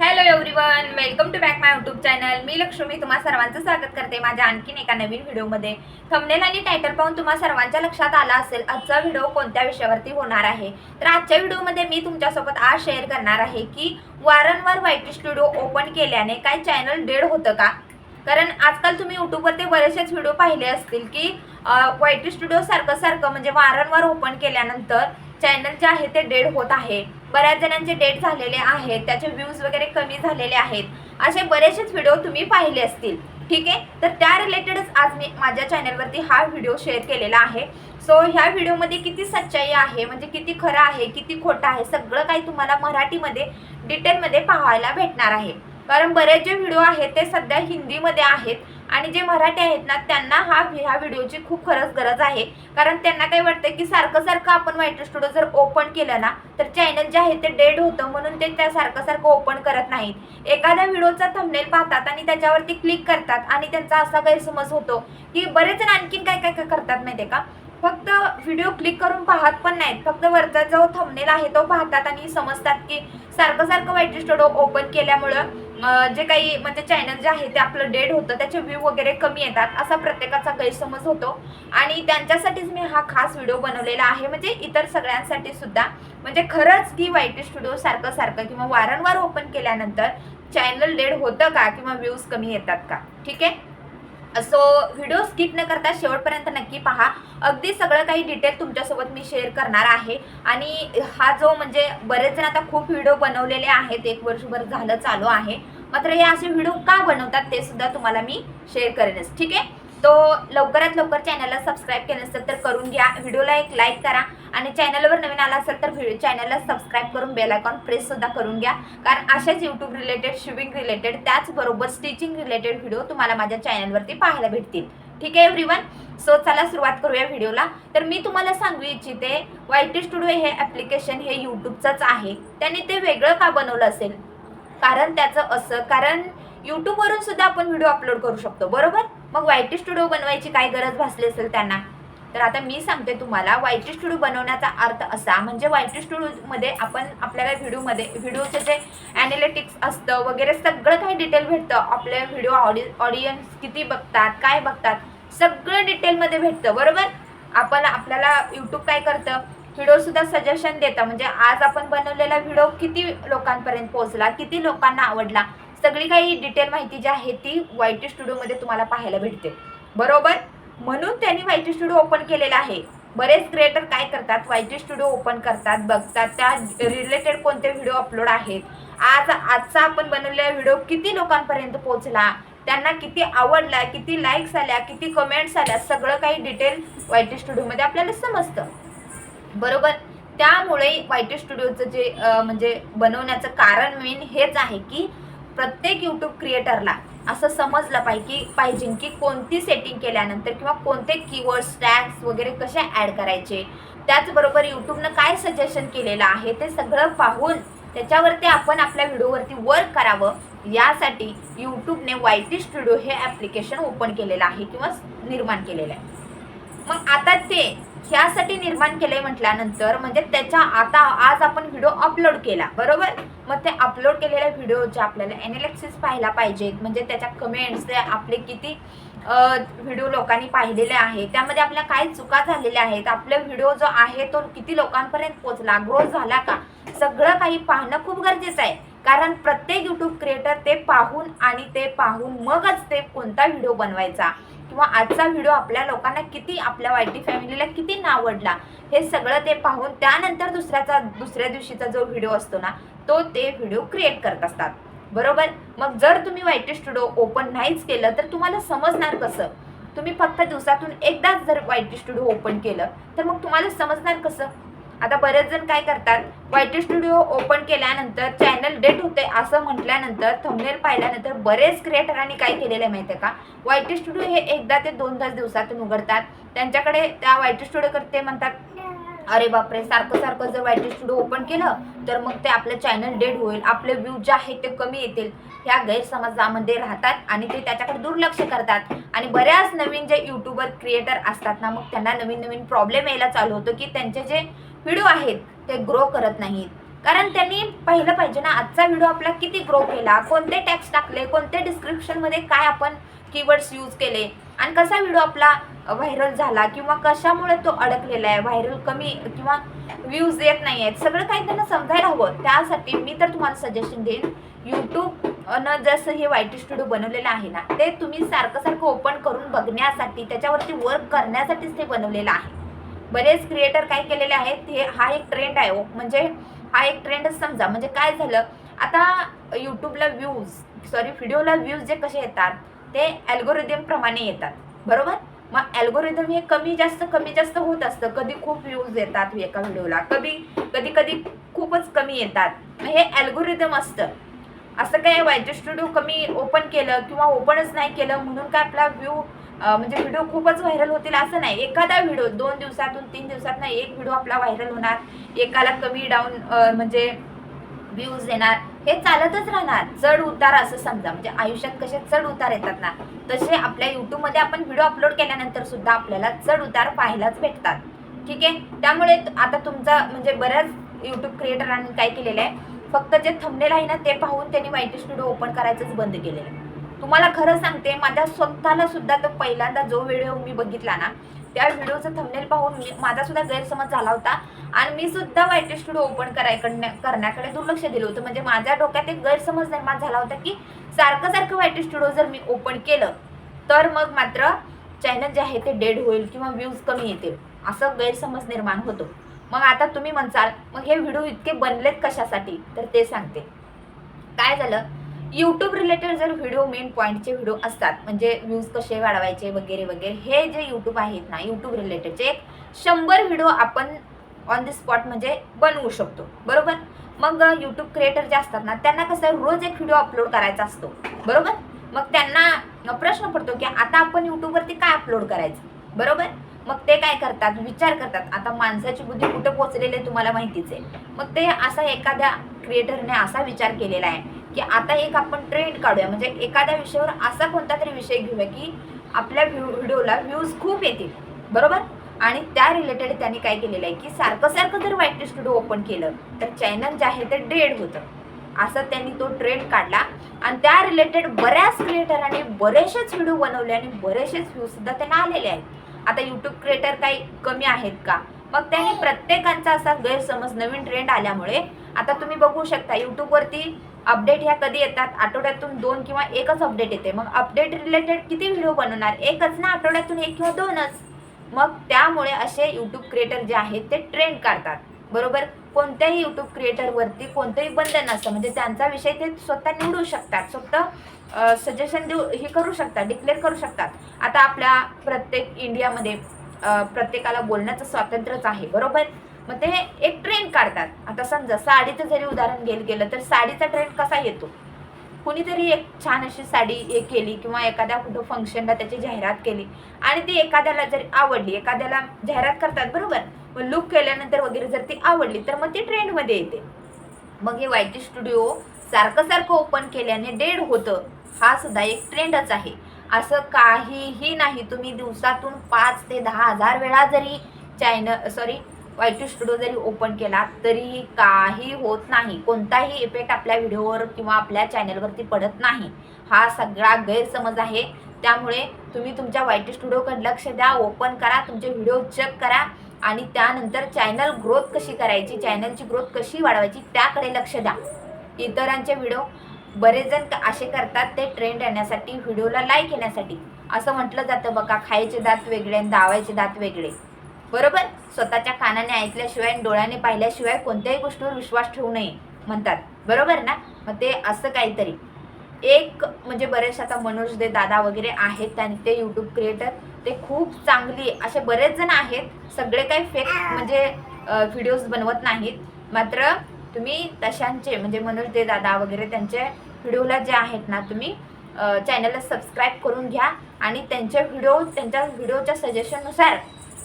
Hello everyone welcome to back my YouTube channel मी लक्ष्मी तुम्हा सर्वांचं स्वागत करते माझ्या आणखीन एका नवीन व्हिडिओमध्ये. थंबनेल आणि टायटल पाहून तुम्हा सर्वांच्या लक्षात आला असेल आजचा व्हिडिओ कोणत्या विषयावरती होणार आहे? तर आजच्या व्हिडिओमध्ये मी तुमच्यासोबत आज शेअर करणार आहे की वारंवार वाईटी स्टुडिओ ओपन केल्याने काय चॅनल डेड होतं का? कारण आजकाल तुम्ही यूट्यूबवरती बरेचसेच व्हिडिओ पाहिले असतील की वाईटी स्टुडिओ सारखं सारखं म्हणजे वारंवार ओपन केल्यानंतर चॅनल जे आहे ते डेड होत आहे. बऱ्याच जणांचे डेट झालेले आहेत त्याचे व्ह्यूज वगैरे कमी झालेले आहेत. असे बरेचसेच व्हिडिओ तुम्ही पाहिले असतील. ठीक आहे? तर त्या रिलेटेडच आज मी माझ्या चॅनलवरती हा व्हिडिओ शेअर केलेला आहे. सो ह्या व्हिडिओमध्ये किती सच्चाई आहे म्हणजे किती खरं आहे किती खोटं आहे सगळं काही तुम्हाला मराठीमध्ये डिटेलमध्ये पाहायला भेटणार आहे. कारण बरेच जे व्हिडिओ आहेत ते सध्या हिंदीमध्ये आहेत. आणि जे मराठी आहेत ना त्यांना हा ह्या व्हिडिओची खूप खरंच गरज आहे. कारण त्यांना काय वाटतं की सारखं सारखं आपण वाईट स्टुडिओ जर ओपन केलं ना तर चॅनल जे आहे ते डेड होतं म्हणून ते त्या सारखं सारखं ओपन करत नाहीत. एखाद्या व्हिडिओचा थंबनेल पाहतात आणि त्याच्यावरती क्लिक करतात आणि त्यांचा असा गैरसमज होतो की बरेच जण आणखीन काय काय काय करतात माहिती का? फक्त व्हिडिओ क्लिक करून पाहत पण नाहीत. फक्त वरचा जो थंबनेल आहे तो पाहतात आणि समजतात की सारखं सारखं वाईट स्टुडिओ ओपन केल्यामुळं जे काही म्हणजे चॅनल जे आहे ते आपलं डेड होतं त्याचे व्ह्यू वगैरे कमी येतात असा प्रत्येकाचा गैरसमज होतो. आणि त्यांच्यासाठीच मी हा खास व्हिडिओ बनवलेला आहे. म्हणजे इतर सगळ्यांसाठी सुद्धा. म्हणजे खरंच की वाईट स्टुडिओ सारखं सारखं किंवा वारंवार ओपन केल्यानंतर चॅनल डेड होतं का किंवा व्ह्यूज कमी येतात का? ठीक आहे? सो व्हिडिओ स्किप न करता शेवटपर्यंत नक्की पहा. अगदी सगळं काही डिटेल तुमच्यासोबत मी शेअर करणार आहे. आणि हा जो म्हणजे बरेच जण आता खूप व्हिडिओ बनवलेले आहेत एक वर्षभर झालं चालू आहे. मात्र हे असे व्हिडिओ का बनवतात ते सुद्धा तुम्हाला मी शेअर करेनच ठीक आहे? तो लवकरात लवकर चॅनलला सबस्क्राईब केलं नसेल तर करून घ्या. व्हिडिओला एक लाईक करा आणि चॅनलवर नवीन आला असेल तर व्हिडिओ चॅनलला सबस्क्राईब करून बेल आयकॉन प्रेससुद्धा करून घ्या. कारण अशाच यूट्यूब रिलेटेड शिविंग रिलेटेड त्याचबरोबर स्टिचिंग रिलेटेड व्हिडिओ तुम्हाला माझ्या चॅनलवरती पाहायला भेटतील. ठीक आहे एव्हरीवन सो चला सुरुवात करूया व्हिडिओला. तर मी तुम्हाला सांगू इच्छिते वायटी स्टुडिओ हे ॲप्लिकेशन हे यूट्यूबचंच आहे. त्याने ते वेगळं का बनवलं असेल? कारण त्याचं असं कारण यूट्यूबवरून सुद्धा आपण व्हिडिओ अपलोड करू शकतो बरोबर? मग वायटी स्टुडिओ बनवायची काय गरज भासली असेल त्यांना? तर आता मी सांगते तुम्हाला वायटी स्टुडिओ बनवण्याचा अर्थ असा म्हणजे वायटी स्टुडिओमध्ये आपण आपल्याला व्हिडिओमध्ये व्हिडिओचं जे ॲनालिटिक्स असतं वगैरे सगळं काही डिटेल भेटतं. आपल्या व्हिडिओ ऑडि ऑडियन्स किती बघतात काय बघतात सगळं डिटेलमध्ये भेटतं बरोबर? आपण आपल्याला यूट्यूब काय करतं? व्हिडिओ सुद्धा सजेशन देतं. म्हणजे आज आपण बनवलेला व्हिडिओ किती लोकांपर्यंत पोहोचला किती लोकांना आवडला सगळी काही डिटेल माहिती जी आहे ती वायटी स्टुडिओमध्ये तुम्हाला पाहायला भेटते. बरोबर? म्हणून त्यांनी वायटी स्टुडिओ ओपन केलेला आहे. बरेच क्रिएटर काय करतात? वायटी स्टुडिओ ओपन करतात बघतात. त्या रिलेटेड कोणते व्हिडिओ अपलोड आहेत? आज आजचा आपण बनवलेला व्हिडिओ किती लोकांपर्यंत पोहोचला? त्यांना किती आवडला किती लाईक्स आल्या किती कमेंट्स आल्या सगळं काही डिटेल वायटी स्टुडिओमध्ये आपल्याला समजतं. बरोबर? त्यामुळे वायटी स्टुडिओचं जे म्हणजे बनवण्याचं कारण मेन हेच आहे की प्रत्येक यूट्यूब क्रिएटरला असं समजलं पाहिजे की पाहिजे की कोणती सेटिंग केल्यानंतर किंवा कोणते कीवर्ड्स टॅग्स वगैरे कसे ॲड करायचे. त्याचबरोबर यूट्यूबनं काय सजेशन केलेलं आहे ते सगळं पाहून त्याच्यावरती आपण आपल्या व्हिडिओवरती वर्क करावं. यासाठी यूट्यूबने वाय टी स्टुडिओ हे ॲप्लिकेशन ओपन केलेलं आहे किंवा निर्माण केलेलं आहे. मग आता ते ह्यासाठी निर्माण केलंय म्हटल्यानंतर म्हणजे त्याच्या आता आज आपण व्हिडिओ अपलोड केला बरोबर? मग ते अपलोड केलेल्या व्हिडिओचे आपल्याला एनालिसिस पाहायला पाहिजेत म्हणजे त्याच्या कमेंट्स ते आपले किती व्हिडिओ लोकांनी पाहिलेले आहे त्यामध्ये आपल्या काय चुका झालेल्या आहेत आपला व्हिडिओ जो आहे तो किती लोकांपर्यंत पोचला ग्रोथ झाला का? सगळं काही पाहणं खूप गरजेचं आहे. कारण प्रत्येक यूट्यूब क्रिएटर ते पाहून आणि ते पाहून मगच ते कोणता व्हिडिओ बनवायचा. किंवा आजचा व्हिडिओ आपल्या लोकांना किती आपल्या वायटी फॅमिलीला किती आवडला हे सगळं ते पाहून त्यानंतर दुसऱ्याचा दुसऱ्या दिवशीचा जो व्हिडिओ असतो ना तो ते व्हिडिओ क्रिएट करत असतात. बरोबर? मग जर तुम्ही वायटी स्टुडिओ ओपन नाहीच केलं तर तुम्हाला समजणार कसं? तुम्ही फक्त दिवसातून एकदाच जर वायटी स्टुडिओ ओपन केलं तर मग तुम्हाला समजणार कसं? आता बरेच जण काय करतात वायटी स्टुडिओ ओपन केल्यानंतर चॅनल डेट होते असं म्हटल्यानंतर थंबनेल पाहिल्यानंतर बरेच क्रिएटरांनी काय केलेलं आहे माहिती आहे का वायटी स्टुडिओ हे एकदा ते दोन तास दिवसातून उघडतात. त्यांच्याकडे त्या वायटी स्टुडिओकडे ते म्हणतात अरे बापरे सारखं सारखं जर वायटी स्टुडिओ ओपन केलं तर मग ते आपलं चॅनल डेड होईल. आपले व्ह्यू जे आहेत ते कमी येतील. ह्या गैरसमजामध्ये राहतात आणि ते त्याच्याकडे दुर्लक्ष करतात. आणि बऱ्याच नवीन जे यूट्यूबर क्रिएटर असतात ना मग त्यांना नवीन नवीन प्रॉब्लेम यायला चालू होतो की त्यांचे जे व्हिडिओ आहेत ते ग्रो करत नाहीत. कारण त्यांनी पाहिलं पाहिजे ना आजचा व्हिडिओ आपला किती ग्रो केला कोणते टॅक्स टाकले कोणते डिस्क्रिप्शनमध्ये काय आपण कीवर्ड्स यूज केले आणि कसा व्हिडिओ आपला व्हायरल झाला किंवा कशामुळे तो अडकलेला आहे व्हायरल कमी किंवा व्ह्यूज येत नाही आहेत सगळं काही त्यांना समजायला हवं. त्यासाठी मी तर तुम्हाला सजेशन देईन यूट्यूब न जसं हे वाय टी स्टुडिओ बनवलेलं आहे ना ते तुम्ही सारखं सारखं ओपन करून बघण्यासाठी त्याच्यावरती वर्क करण्यासाठीच ते बनवलेलं आहे. बरेच क्रिएटर काय केलेले आहेत हे हा एक ट्रेंड आहे हो. म्हणजे हा एक ट्रेंडच समजा. म्हणजे काय झालं? आता यूट्यूबला व्ह्यूज सॉरी व्हिडिओला व्ह्यूज जे कसे येतात ते अल्गोरिदमप्रमाणे येतात. बरोबर? मग अल्गोरिदम हे कमी जास्त कमी जास्त होत असतं. कधी खूप व्ह्यूज येतात एका व्हिडिओला कधी कधी कधी खूपच कमी येतात. मग हे अल्गोरिदम असतं. असं काय वायटी स्टुडिओ कमी ओपन केलं किंवा ओपनच नाही केलं म्हणून काय आपला व्ह्यू म्हणजे व्हिडिओ खूपच व्हायरल होतील असं नाही. एखादा व्हिडिओ दोन दिवसातून तीन दिवसात नाही एक व्हिडिओ आपला व्हायरल होणार. एकाला कमी डाऊन म्हणजे व्ह्यूज येणार. हे चालतच राहणार. चढ उतार असं समजा. म्हणजे आयुष्यात कसे चढ उतार येतात ना तसे आपल्या यूट्यूबमध्ये आपण व्हिडिओ अपलोड केल्यानंतर सुद्धा आपल्याला चढ उतार पाहायलाच भेटतात. ठीक आहे? त्यामुळे आता तुमचा म्हणजे बऱ्याच यूट्यूब क्रिएटरांनी काय केलेलं आहे फक्त जे थंबनेल आहे ना ते पाहून त्यांनी वाईटी स्टुडिओ ओपन करायचंच बंद केलेलं आहे. तुम्हाला खरं सांगते माझ्या स्वतःला सुद्धा तो पहिल्यांदा जो व्हिडिओ मी बघितला ना त्या व्हिडिओचं थंबनेल पाहून मी माझा सुद्धा गैरसमज झाला होता. आणि मी सुद्धा वायटे स्टुडिओ ओपन करायकडे करण्याकडे दुर्लक्ष दिलं होतं. म्हणजे माझ्या डोक्यात एक गैरसमज निर्माण झाला होता की सारखं सारखं वायटे स्टुडिओ जर मी ओपन केलं तर मग मात्र चॅनल जे आहे ते डेड होईल किंवा व्ह्यूज कमी येतील. असं गैरसमज निर्माण होतो. मग आता तुम्ही म्हणसाल मग हे व्हिडिओ इतके बनलेत कशासाठी? तर ते सांगते. काय झालं? यूट्यूब रिलेटेड जर व्हिडिओ मेन पॉईंटचे व्हिडिओ असतात म्हणजे व्ह्यूज कसे वाढवायचे वगैरे वगैरे हे जे यूट्यूब आहेत ना यूट्यूब रिलेटेडचे एक शंभर व्हिडिओ आपण ऑन द स्पॉट म्हणजे बनवू शकतो. बरोबर? मग यूट्यूब क्रिएटर जे असतात ना त्यांना कसं रोज एक व्हिडिओ अपलोड करायचा असतो. बरोबर? मग त्यांना प्रश्न पडतो की आता आपण यूट्यूबवरती काय अपलोड करायचं? बरोबर? मग ते काय करतात? विचार करतात. आता माणसाची बुद्धी कुठे पोहोचलेली तुम्हाला माहितीच आहे. मग ते असा एखाद्या क्रिएटरने असा विचार केलेला आहे. की आता एक आपण ट्रेंड काढूया. म्हणजे एखाद्या विषयावर असा कोणता तरी विषय घेऊया की आपल्या व्हिडिओला व्ह्यूज खूप येतील. बरोबर? आणि त्या रिलेटेड त्यांनी काय केलेलं आहे की सारखं सारखं जर वाईट स्टुडिओ ओपन केलं तर चॅनल जे आहे ते डेड होतं. असं त्यांनी तो ट्रेंड काढला. आणि त्या रिलेटेड बऱ्याच क्रिएटरांनी बरेचसेच व्हिडिओ बनवले आणि बरेचसेच व्ह्यूजसुद्धा त्यांना आलेले आहेत. आता यूट्यूब क्रिएटर काही कमी आहेत का? मग त्यांनी प्रत्येकांचा असा गैरसमज नवीन ट्रेंड आल्यामुळे आता तुम्ही बघू शकता यूट्यूबवरती अपडेट ह्या कधी येतात? आठवड्यातून दोन किंवा एकच अपडेट येते. मग अपडेट रिलेटेड किती व्हिडिओ बनवणार? एकच ना? आठवड्यातून एक किंवा दोनच. मग त्यामुळे असे यूट्यूब क्रिएटर जे आहेत ते ट्रेंड काढतात. बरोबर? कोणत्याही यूट्यूब क्रिएटरवरती कोणतंही बंधन नसतं म्हणजे त्यांचा विषय ते स्वतः निवडू शकतात. स्वतः सजेशन देऊ हे करू शकतात डिक्लेअर करू शकतात. आता आपल्या प्रत्येक इंडियामध्ये प्रत्येकाला बोलण्याचं स्वातंत्र्यच आहे. बरोबर? मग ते एक ट्रेंड काढतात. आता समजा साडीचं जरी उदाहरण गेलं गेलं तर साडीचा ट्रेंड कसा येतो? कुणीतरी एक छान अशी साडी हे केली किंवा एखाद्या कुठं फंक्शनला त्याची जाहिरात केली आणि ती एखाद्याला जरी आवडली एखाद्याला जाहिरात करतात बरोबर? मग लुक केल्यानंतर वगैरे जर ती आवडली तर मग ती ट्रेंडमध्ये येते. मग हे वायटी स्टुडिओ सारखं सारखं ओपन केल्याने डेड होतं. हा सुद्धा एक ट्रेंडच आहे. असं काहीही नाही. तुम्ही दिवसातून पाच ते दहा हजार वेळा जरी चॅनल सॉरी वायटी स्टुडिओ जरी ओपन केला तरीही काही होत नाही. कोणताही इफेक्ट आपल्या व्हिडिओवर किंवा आपल्या चॅनलवरती पडत नाही. हा सगळा गैरसमज आहे. त्यामुळे तुम्ही तुमच्या वायटी स्टुडिओकडे लक्ष द्या ओपन करा तुमचे व्हिडिओ चेक करा आणि त्यानंतर चॅनल ग्रोथ कशी करायची चॅनलची ग्रोथ कशी वाढवायची त्याकडे लक्ष द्या. इतरांचे व्हिडिओ बरेच जण असे करतात ते ट्रेंड येण्यासाठी व्हिडिओला लाईक येण्यासाठी. असं म्हटलं जातं बघा खायचे दात वेगळे आणि दावायचे दात वेगळे. बरोबर? स्वतःच्या कानाने ऐकल्याशिवाय डोळ्याने पाहिल्याशिवाय कोणत्याही गोष्टीवर विश्वास ठेवू नये म्हणतात. बरोबर ना? मग ते असं काहीतरी. एक म्हणजे बरेच आता मनोज दे दादा वगैरे आहेत आणि ते यूट्यूब क्रिएटर ते खूप चांगली असे बरेच जण आहेत. सगळे काही फेक म्हणजे व्हिडिओज बनवत नाहीत. मात्र तुम्ही तशांचे म्हणजे मनोज दे दादा वगैरे त्यांचे व्हिडिओला जे आहेत ना तुम्ही चॅनलला सबस्क्राईब करून घ्या. आणि त्यांचे व्हिडिओ त्यांच्या व्हिडिओच्या सजेशननुसार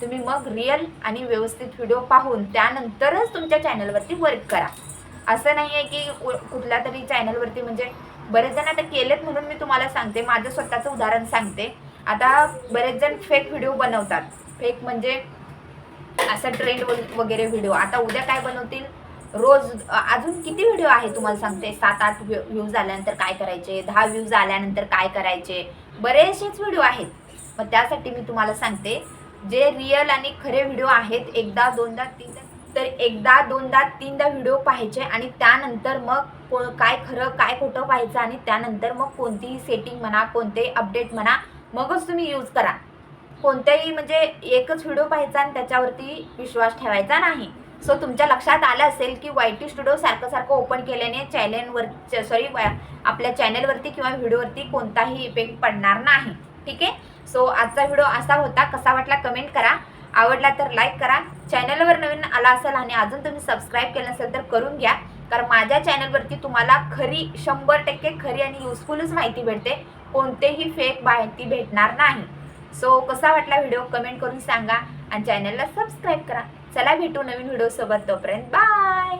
तुम्ही मग रिअल आणि व्यवस्थित व्हिडिओ पाहून त्यानंतरच तुमच्या चॅनलवरती वर्क करा. असं नाही आहे की कुठल्या तरी चॅनलवरती म्हणजे बरेच जण आता केलेत म्हणून मी तुम्हाला सांगते. माझं स्वतःचं उदाहरण सांगते. आता बरेच जण फेक व्हिडिओ बनवतात. फेक म्हणजे असं ट्रेंड वगैरे व्हिडिओ आता उद्या काय बनवतील? रोज अजून किती व्हिडिओ आहे तुम्हाला सांगते? सात आठ व्ह्यूज आल्यानंतर काय करायचे? दहा व्ह्यूज आल्यानंतर काय करायचे? बरेचसेच व्हिडिओ आहेत. मग त्यासाठी मी तुम्हाला सांगते जे रिअल आणि खरे व्हिडिओ आहेत एकदा दोनदा तीनदा तर एकदा दोनदा तीनदा व्हिडिओ पाहायचे आणि त्यानंतर मग को काय खरं काय खोटं पाहायचं आणि त्यानंतर मग कोणतीही सेटिंग म्हणा कोणतेही अपडेट म्हणा मगच तुम्ही यूज करा. कोणत्याही म्हणजे एकच व्हिडिओ पाहायचा आणि त्याच्यावरती विश्वास ठेवायचा नाही. सो तुमच्या लक्षात आलं असेल की वाय टी स्टुडिओ सारखं सारखं ओपन केल्याने चॅनेलवर सॉरी आपल्या चॅनेलवरती किंवा व्हिडिओवरती कोणताही इफेक्ट पडणार नाही. ठीक आहे? सो आजचा व्हिडिओ असा होता. कसा वाटला कमेंट करा. आवडला तर लाईक करा. चॅनलवर नवीन आला असेल आणि अजून तुम्ही सबस्क्राईब केलं नसेल तर करून घ्या. कारण माझ्या चॅनलवरती तुम्हाला खरी शंभर टक्के खरी आणि युजफुलच माहिती भेटते. कोणतेही फेक माहिती भेटणार नाही. सो कसा वाटला व्हिडिओ कमेंट करून सांगा. आणि चॅनलला सबस्क्राईब करा. चला भेटू नवीन व्हिडिओसोबत तोपर्यंत. बाय